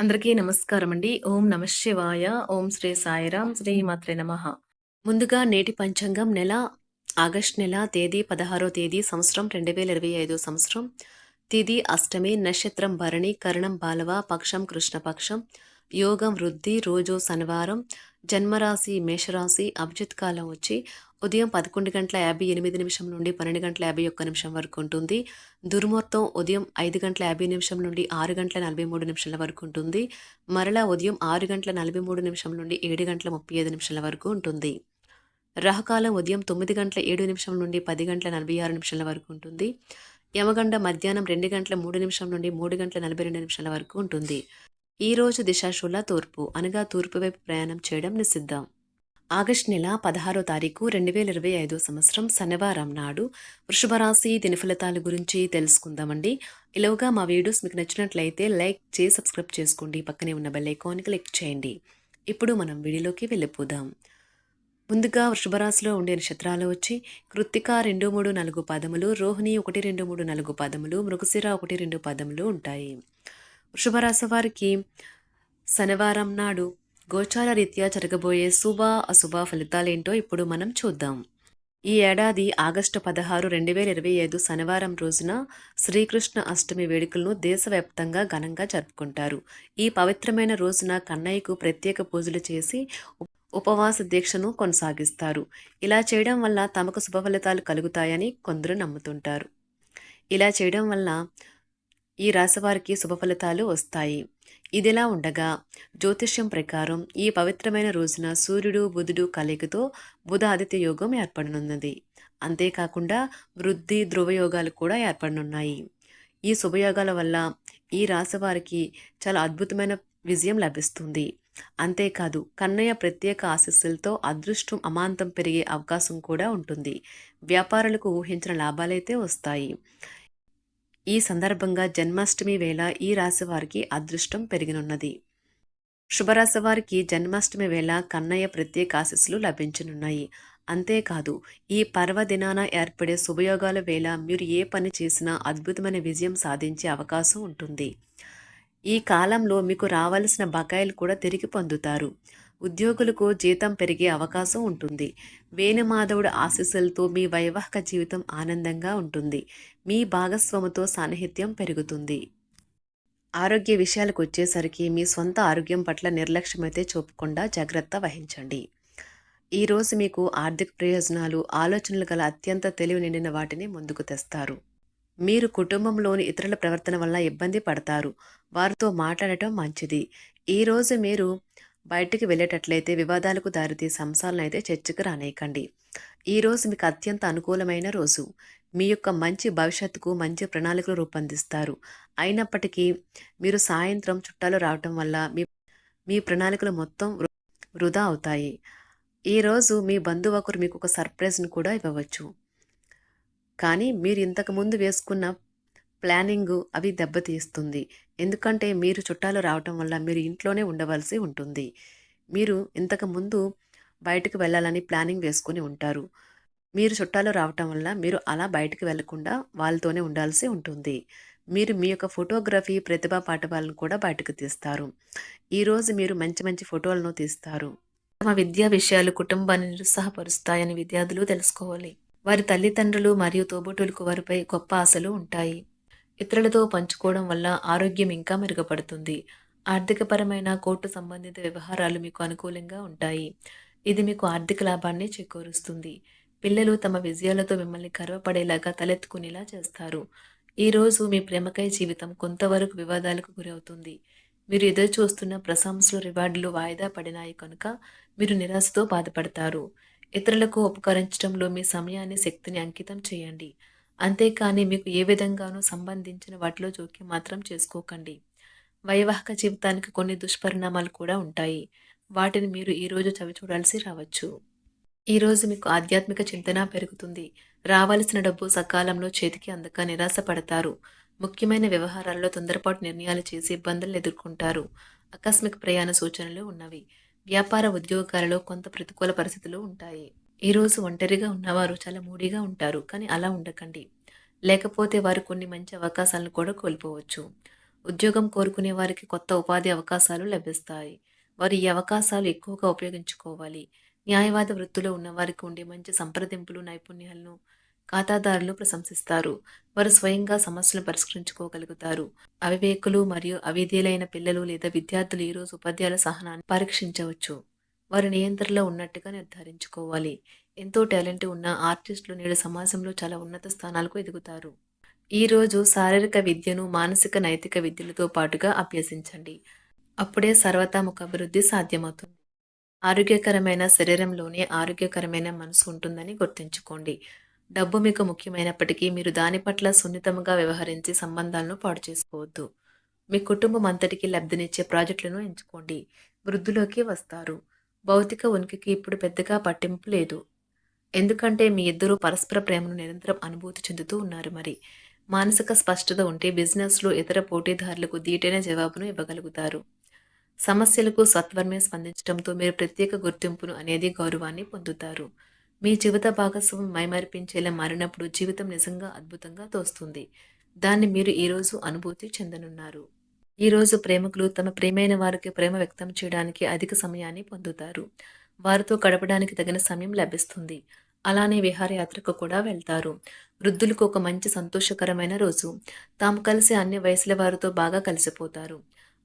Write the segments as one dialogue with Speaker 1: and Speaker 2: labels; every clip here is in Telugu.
Speaker 1: అందరికీ నమస్కారం అండి ఓం నమ శివాయ. ఓం శ్రీ సాయిరాం శ్రీ మాత్రే నమ. ముందుగా నేటి పంచాంగం నెల ఆగస్ట్ నెల తేదీ పదహారో తేదీ సంవత్సరం రెండు వేల ఇరవై ఐదో సంవత్సరం. తిది అష్టమి నక్షత్రం భరణి కరణం బాలవ పక్షం కృష్ణపక్షం. యోగం వృద్ధి రోజు శనివారం జన్మరాశి మేషరాశి అభిజిత్ కాలం వచ్చి ఉదయం పదకొండు గంటల యాభై ఎనిమిది నిమిషం నుండి పన్నెండు గంటల యాభై ఒక్క నిమిషం వరకు ఉంటుంది. దుర్ముహూర్తం ఉదయం ఐదు గంటల యాభై నిమిషం నుండి ఆరు గంటల నలభై మూడు నిమిషాల వరకు ఉంటుంది. మరలా ఉదయం ఆరు గంటల నలభై మూడు నిమిషం నుండి ఏడు గంటల ముప్పై ఐదు నిమిషాల వరకు ఉంటుంది. రహకాలం ఉదయం తొమ్మిది గంటల ఏడు నిమిషం నుండి పది గంటల నలభై ఆరు నిమిషాల వరకు ఉంటుంది. యమగండ మధ్యాహ్నం రెండు గంటల మూడు నిమిషం నుండి మూడు గంటల నలభై రెండు నిమిషాల వరకు ఉంటుంది. ఈ రోజు దిశాశూల తూర్పు అనగా తూర్పు వైపు ప్రయాణం చేయడం నిషిద్ధం. ఆగస్ట్ నెల పదహారో తారీఖు రెండు వేల ఇరవై ఐదో సంవత్సరం శనివారం నాడు వృషభ రాశి దిన ఫలితాల గురించి తెలుసుకుందామండి. ఇలాగా మా వీడియోస్ మీకు నచ్చినట్లయితే లైక్ చేసి సబ్స్క్రైబ్ చేసుకోండి. పక్కనే ఉన్న బెల్ ఐకాన్ క్లిక్ చేయండి. ఇప్పుడు మనం వీడియోలోకి వెళ్ళిపోదాం. ముందుగా వృషభరాశిలో ఉండే నక్షత్రాలు వచ్చి కృత్తిక రెండు మూడు నాలుగు పదములు రోహిణి ఒకటి రెండు మూడు నాలుగు పదములు మృగశిర ఒకటి రెండు పదములు ఉంటాయి. వృషభరాశి వారికి శనివారం నాడు గోచార రీత్యా జరగబోయే శుభ అశుభ ఫలితాలేంటో ఇప్పుడు మనం చూద్దాం. ఈ ఏడాది ఆగస్టు పదహారు రెండు వేల ఇరవై ఐదు శనివారం రోజున శ్రీకృష్ణ అష్టమి వేడుకలను దేశవ్యాప్తంగా ఘనంగా జరుపుకుంటారు. ఈ పవిత్రమైన రోజున కన్నయ్యకు ప్రత్యేక పూజలు చేసి ఉపవాస దీక్షను కొనసాగిస్తారు. ఇలా చేయడం వల్ల తమకు శుభ ఫలితాలు కలుగుతాయని కొందరు నమ్ముతుంటారు. ఇలా చేయడం వల్ల ఈ రాశివారికి శుభ ఫలితాలు వస్తాయి. ఇదిలా ఉండగా జ్యోతిష్యం ప్రకారం ఈ పవిత్రమైన రోజున సూర్యుడు బుధుడు కలయికతో బుధ ఆదిత్య యోగం ఏర్పడనున్నది. అంతేకాకుండా వృద్ధి ధ్రువయోగాలు కూడా ఏర్పడనున్నాయి. ఈ శుభయోగాల వల్ల ఈ రాశి వారికి చాలా అద్భుతమైన విజయం లభిస్తుంది. అంతేకాదు కన్నయ్య ప్రత్యేక ఆశస్సులతో అదృష్టం అమాంతం పెరిగే అవకాశం కూడా ఉంటుంది. వ్యాపారులకు ఊహించిన లాభాలైతే వస్తాయి. ఈ సందర్భంగా జన్మాష్టమి వేళ ఈ రాశివారికి అదృష్టం పెరిగినున్నది. శుభరాశివారికి జన్మాష్టమి వేళ కన్నయ్య ప్రత్యేక ఆశస్సులు లభించనున్నాయి. అంతేకాదు ఈ పర్వదినాన ఏర్పడే శుభయోగాల వేళ మీరు ఏ పని చేసినా అద్భుతమైన విజయం సాధించే అవకాశం ఉంటుంది. ఈ కాలంలో మీకు రావాల్సిన బకాయిలు కూడా తిరిగి పొందుతారు. ఉద్యోగులకు జీతం పెరిగే అవకాశం ఉంటుంది. వేణుమాధవుడు ఆశీస్సులతో మీ వైవాహిక జీవితం ఆనందంగా ఉంటుంది. మీ భాగస్వామితో సాన్నిహిత్యం పెరుగుతుంది. ఆరోగ్య విషయాలకు వచ్చేసరికి మీ సొంత ఆరోగ్యం పట్ల నిర్లక్ష్యమైతే చూపకుండా జాగ్రత్త వహించండి. ఈరోజు మీకు ఆర్థిక ప్రయోజనాలు ఆలోచనలు గల అత్యంత తెలివి నిండిన వాటిని ముందుకు తెస్తారు. మీరు కుటుంబంలోని ఇతరుల ప్రవర్తన వల్ల ఇబ్బంది పడతారు. వారితో మాట్లాడటం మంచిది. ఈరోజు మీరు బయటికి వెళ్ళేటట్లయితే వివాదాలకు దారితీసే అంశాలను అయితే చర్చకు రానేయకండి. ఈరోజు మీకు అత్యంత అనుకూలమైన రోజు. మీ యొక్క మంచి భవిష్యత్తుకు మంచి ప్రణాళికలు రూపొందిస్తారు. అయినప్పటికీ మీరు సాయంత్రం చుట్టాలు రావటం వల్ల మీ మీ ప్రణాళికలు మొత్తం వృధా అవుతాయి. ఈరోజు మీ బంధువు ఒకరు మీకు ఒక సర్ప్రైజ్ని కూడా ఇవ్వవచ్చు. కానీ మీరు ఇంతకు ముందు వేసుకున్న ప్లానింగ్ అవి దెబ్బతీస్తుంది. ఎందుకంటే మీరు చుట్టాలు రావటం వల్ల మీరు ఇంట్లోనే ఉండవలసి ఉంటుంది. మీరు ఇంతకు ముందు బయటకు వెళ్ళాలని ప్లానింగ్ వేసుకుని ఉంటారు. మీరు చుట్టాలు రావటం వల్ల మీరు అలా బయటకు వెళ్ళకుండా వాళ్ళతోనే ఉండాల్సి ఉంటుంది. మీరు మీ యొక్క ఫోటోగ్రఫీ ప్రతిభా పాఠవాలను కూడా బయటకు తీస్తారు. ఈరోజు మీరు మంచి మంచి ఫోటోలను తీస్తారు. తమ విద్యా విషయాలు కుటుంబాన్ని నిరుత్సాహపరుస్తాయని విద్యార్థులు తెలుసుకోవాలి. వారి తల్లిదండ్రులు మరియు తోబుట్టులకు వారిపై గొప్ప ఆశలు ఉంటాయి. ఇతరులతో పంచుకోవడం వల్ల ఆరోగ్యం ఇంకా మెరుగుపడుతుంది. ఆర్థికపరమైన కోర్టు సంబంధిత వ్యవహారాలు మీకు అనుకూలంగా ఉంటాయి. ఇది మీకు ఆర్థిక లాభాన్ని చేకూరుస్తుంది. పిల్లలు తమ విజయాలతో మిమ్మల్ని గర్వపడేలాగా తలెత్తుకునేలా చేస్తారు. ఈరోజు మీ ప్రేమకై జీవితం కొంతవరకు వివాదాలకు గురవుతుంది. మీరు ఎదురు చూస్తున్న ప్రశంసలు రివార్డులు వాయిదా పడినాయి కనుక మీరు నిరాశతో బాధపడతారు. ఇతరులకు ఉపకరించడంలో మీ సమయాన్ని శక్తిని అంకితం చేయండి. అంతేకాని మీకు ఏ విధంగానూ సంబంధించిన వాటిలో జోక్యం మాత్రం చేసుకోకండి. వైవాహిక జీవితానికి కొన్ని దుష్పరిణామాలు కూడా ఉంటాయి. వాటిని మీరు ఈరోజు చవి చూడాల్సి రావచ్చు. ఈరోజు మీకు ఆధ్యాత్మిక చింతన పెరుగుతుంది. రావాల్సిన డబ్బు సకాలంలో చేతికి అందక నిరాశ పడతారు ముఖ్యమైన వ్యవహారాల్లో తొందరపాటు నిర్ణయాలు చేసి ఇబ్బందులు ఎదుర్కొంటారు. ఆకస్మిక ప్రయాణ సూచనలు ఉన్నవి. వ్యాపార ఉద్యోగాలలో కొంత ప్రతికూల పరిస్థితులు ఉంటాయి. ఈరోజు ఒంటరిగా ఉన్నవారు చాలా మూడిగా ఉంటారు కానీ అలా ఉండకండి. లేకపోతే వారు కొన్ని మంచి అవకాశాలను కూడా కోల్పోవచ్చు. ఉద్యోగం కోరుకునే వారికి కొత్త ఉపాధి అవకాశాలు లభిస్తాయి. వారు ఈ అవకాశాలు ఎక్కువగా ఉపయోగించుకోవాలి. న్యాయవాద వృత్తిలో ఉన్నవారికి ఉండే మంచి సంప్రదింపులు నైపుణ్యాలను ఖాతాదారులు ప్రశంసిస్తారు. వారు స్వయంగా సమస్యలను పరిష్కరించుకోగలుగుతారు. అవివేకులు మరియు అవిధేలైన పిల్లలు లేదా విద్యార్థులు ఈరోజు ఉపాధ్యాయుల సహనాన్ని పరీక్షించవచ్చు. వారి నియంత్రణలో ఉన్నట్టుగా నిర్ధారించుకోవాలి. ఎంతో టాలెంట్ ఉన్న ఆర్టిస్టులు నేడు సమాజంలో చాలా ఉన్నత స్థానాలకు ఎదుగుతారు. ఈ రోజు శారీరక విద్యను మానసిక నైతిక విద్యలతో పాటుగా అభ్యసించండి. అప్పుడే సర్వతాముఖ అభివృద్ధి సాధ్యమవుతుంది. ఆరోగ్యకరమైన శరీరంలోనే ఆరోగ్యకరమైన మనసు ఉంటుందని గుర్తుంచుకోండి. డబ్బు మీకు ముఖ్యమైనప్పటికీ మీరు దాని పట్ల సున్నితంగా వ్యవహరించి సంబంధాలను పాడు చేసుకోవద్దు. మీ కుటుంబం అంతటికి లబ్ధినిచ్చే ప్రాజెక్టులను ఎంచుకోండి. వృద్ధిలోకి వస్తారు. భౌతిక ఉనికికి ఇప్పుడు పెద్దగా పట్టింపు లేదు. ఎందుకంటే మీ ఇద్దరూ పరస్పర ప్రేమను నిరంతరం అనుభూతి చెందుతూ ఉన్నారు మరి. మానసిక స్పష్టత ఉంటే బిజినెస్లో ఇతర పోటీదారులకు దీటైన జవాబును ఇవ్వగలుగుతారు. సమస్యలకు సత్వరమే స్పందించడంతో మీరు ప్రత్యేక గుర్తింపును అనేది గౌరవాన్ని పొందుతారు. మీ జీవిత భాగస్వామి మైమర్పించేలా మారినప్పుడు జీవితం నిజంగా అద్భుతంగా తోస్తుంది. దాన్ని మీరు ఈరోజు అనుభూతి చెందనున్నారు. ఈరోజు ప్రేమికులు తమ ప్రేమైన వారికి ప్రేమ వ్యక్తం చేయడానికి అధిక సమయాన్ని పొందుతారు. వారితో గడపడానికి తగిన సమయం లభిస్తుంది. అలానే విహారయాత్రకు కూడా వెళ్తారు. వృద్ధులకు ఒక మంచి సంతోషకరమైన రోజు. తాము కలిసి అన్ని వయసుల వారితో బాగా కలిసిపోతారు.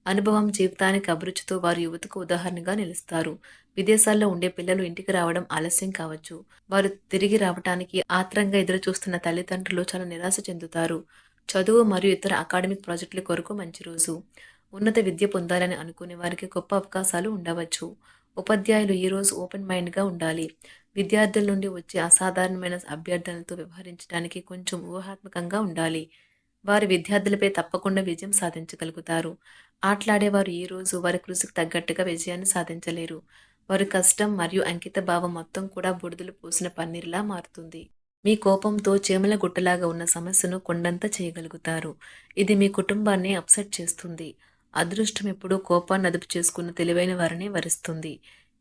Speaker 1: అనుభవం జీవితానికి అభిరుచితో వారు యువతకు ఉదాహరణగా నిలుస్తారు. విదేశాల్లో ఉండే పిల్లలు ఇంటికి రావడం ఆలస్యం కావచ్చు. వారు తిరిగి రావడానికి ఆత్రంగా ఎదురు చూస్తున్న తల్లిదండ్రులు చాలా నిరాశ చెందుతారు. చదువు మరియు ఇతర అకాడమిక్ ప్రాజెక్టుల కొరకు మంచి రోజు. ఉన్నత విద్య పొందాలని అనుకునే వారికి గొప్ప అవకాశాలు ఉండవచ్చు. ఉపాధ్యాయులు ఈరోజు ఓపెన్ మైండ్గా ఉండాలి. విద్యార్థుల నుండి వచ్చే అసాధారణమైన అభ్యర్థనలతో వ్యవహరించడానికి కొంచెం ఊహాత్మకంగా ఉండాలి. వారి విద్యార్థులపై తప్పకుండా విజయం సాధించగలుగుతారు. ఆటలాడేవారు ఈ రోజు వారి కృషికి తగ్గట్టుగా విజయాన్ని సాధించలేరు. వారి కష్టం మరియు అంకిత భావం మొత్తం కూడా బుడిదలు పోసిన పన్నీర్లా మారుతుంది. మీ కోపంతో చేమల గుట్టలాగా ఉన్న సమస్యను కొండంత చేయగలుగుతారు. ఇది మీ కుటుంబాన్ని అప్సెట్ చేస్తుంది. అదృష్టం ఎప్పుడూ కోపాన్ని అదుపు చేసుకున్న తెలివైన వారిని వరిస్తుంది.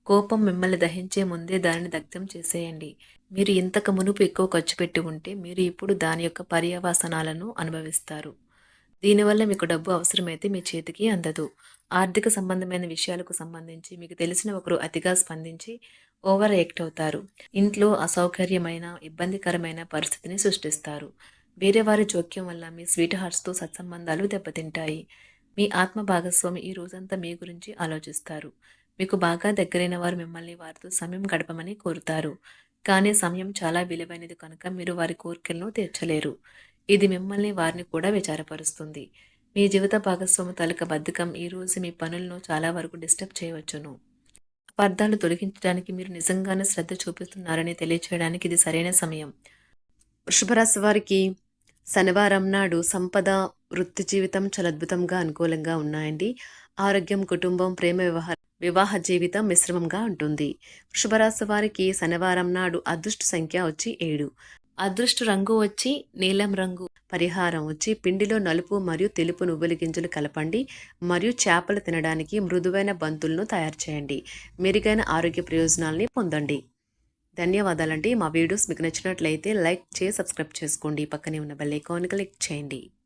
Speaker 1: కోపం మిమ్మల్ని దహించే ముందే దానిని దగ్ధం చేసేయండి. మీరు ఇంతకు మునుపు ఎక్కువ ఖర్చు పెట్టి ఉంటే మీరు ఇప్పుడు దాని యొక్క పర్యవసనాలను అనుభవిస్తారు. దీనివల్ల మీకు డబ్బు అవసరమైతే మీ చేతికి అందదు. ఆర్థిక సంబంధమైన విషయాలకు సంబంధించి మీకు తెలిసిన ఒకరు అతిగా స్పందించి ఓవర్ యాక్ట్ అవుతారు. ఇంట్లో అసౌకర్యమైన ఇబ్బందికరమైన పరిస్థితిని సృష్టిస్తారు. వేరే వారి జోక్యం వల్ల మీ స్వీట్ హార్ట్స్తో సత్సంబంధాలు దెబ్బతింటాయి. మీ ఆత్మ భాగస్వామి ఈ రోజంతా మీ గురించి ఆలోచిస్తారు. మీకు బాగా దగ్గరైన వారు మిమ్మల్ని వారితో సమయం గడపమని కోరుతారు. కానీ సమయం చాలా విలువైనది కనుక మీరు వారి కోరికలను తీర్చలేరు. ఇది మిమ్మల్ని వారిని కూడా విచారపరుస్తుంది. మీ జీవిత భాగస్వామి తాలూకా బద్ధకం ఈ రోజు మీ పనులను చాలా వరకు డిస్టర్బ్ చేయవచ్చును. అపార్థాలు తొలగించడానికి మీరు నిజంగానే శ్రద్ధ చూపిస్తున్నారని తెలియచేయడానికి ఇది సరైన సమయం. వృషభరాశి వారికి శనివారం నాడు సంపద వృత్తి జీవితం చాలా అద్భుతంగా అనుకూలంగా ఉన్నాయండి. ఆరోగ్యం కుటుంబం ప్రేమ వ్యవహార వివాహ జీవితం మిశ్రమంగా ఉంటుంది. వృషభరాశి వారికి శనివారం నాడు అదృష్ట సంఖ్య వచ్చి ఏడు. అదృష్ట రంగు వచ్చి నీలం రంగు పరిహారం వచ్చి పిండిలో నలుపు మరియు తెలుపు నువ్వుల గింజలు కలపండి మరియు చేపలు తినడానికి మృదువైన బంతులను తయారు చేయండి. మెరుగైన ఆరోగ్య ప్రయోజనాల్ని పొందండి. ధన్యవాదాలండి. మా వీడియోస్ మీకు నచ్చినట్లయితే లైక్ చేసి సబ్స్క్రైబ్ చేసుకోండి. పక్కనే ఉన్న బెల్ ఐకాన్ క్లిక్ చేయండి.